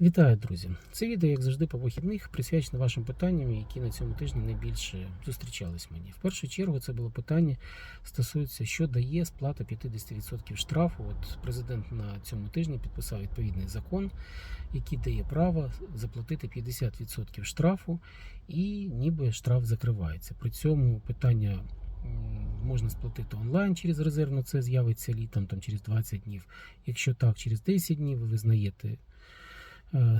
Вітаю, друзі! Це відео, як завжди, по вихідних присвячено вашим питанням, які на цьому тижні найбільше зустрічались мені. В першу чергу це було питання стосується, що дає сплата 50% штрафу. От президент на цьому тижні підписав відповідний закон, який дає право заплатити 50% штрафу, і ніби штраф закривається. При цьому питання. Можна сплатити онлайн через резервно, це з'явиться літом там через 20 днів. Якщо так, через 10 днів ви визнаєте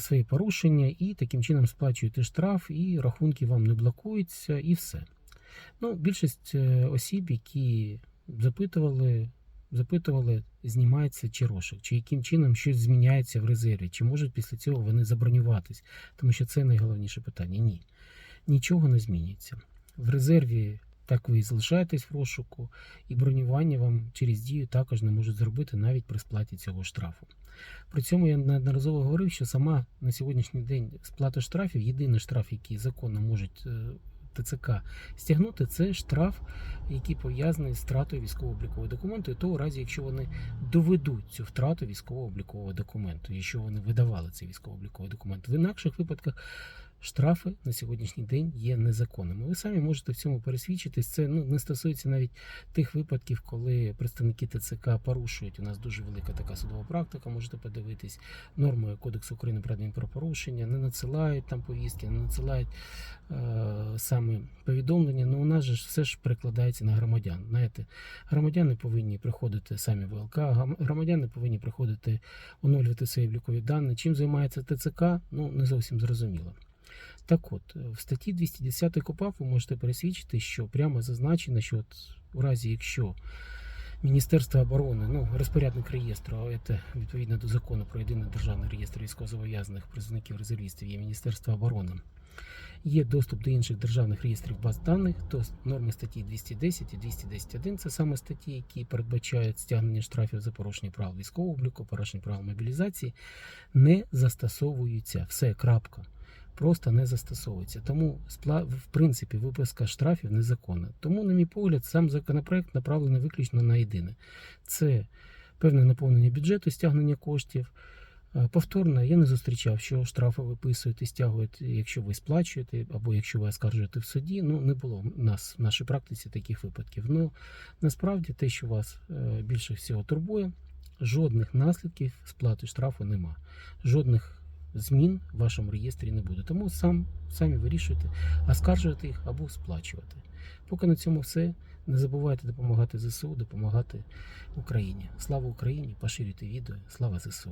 свої порушення і таким чином сплачуєте штраф, і рахунки вам не блокуються, і все. Ну, більшість е, осіб, які запитували, запитували, знімається чи розшук, чи яким чином щось зміняється в резерві, чи можуть після цього вони забронюватись, тому що це найголовніше питання. Ні, нічого не змінюється. В резерві так ви і залишаєтесь в розшуку, і бронювання вам через дію також не можуть зробити навіть при сплаті цього штрафу. При цьому я неодноразово говорив, що сама на сьогоднішній день сплата штрафів, єдиний штраф, який законно можуть е, ТЦК стягнути, це штраф, який пов'язаний з втратою військово-облікового документу, і то у разі, якщо вони доведуть цю втрату військово-облікового документу, якщо вони видавали цей військово-обліковий документ. В інакших випадках штрафи на сьогоднішній день є незаконними. Ви самі можете в цьому пересвідчитись. Це ну не стосується навіть тих випадків, коли представники ТЦК порушують. У нас дуже велика така судова практика. Можете подивитись норми Кодексу України про адмінправопорушення, не надсилають там повістки, не надсилають е, саме повідомлення. Ну у нас же все ж перекладається на громадян. Знаєте, громадяни повинні приходити самі в гам- громадяни повинні приходити оновлювати свої облікові дані. Чим займається ТЦК? Ну не зовсім зрозуміло. Так от, в статті 210 КУПАП ви можете пересвідчити, що прямо зазначено, що от у разі, якщо Міністерство оборони, ну, розпорядник реєстру, а це відповідно до закону про єдиний державний реєстр військовозобов'язаних призовників резервістів є Міністерство оборони. Є доступ до інших державних реєстрів баз даних, то норми статті 210 і 210.1 це саме статті, які передбачають стягнення штрафів за порушення правил військового обліку, порушення правил мобілізації, не застосовуються. Все, крапка просто не застосовується. Тому в принципі виписка штрафів незаконна. Тому, на мій погляд, сам законопроект направлений виключно на єдине: це певне наповнення бюджету, стягнення коштів. Е, Повторно, я не зустрічав, що штрафи виписують і стягують, якщо ви сплачуєте, або якщо ви оскаржуєте в суді. Ну не було в нас в нашій практиці таких випадків. Ну насправді те, що вас е, більше всього турбує, жодних наслідків сплати штрафу нема. Жодних змін в вашому реєстрі не буде. Тому сам, самі вирішуйте, оскаржувати їх або сплачувати. Поки на цьому все. Не забувайте допомагати ЗСУ, допомагати Україні. Слава Україні! Поширюйте відео. Слава ЗСУ!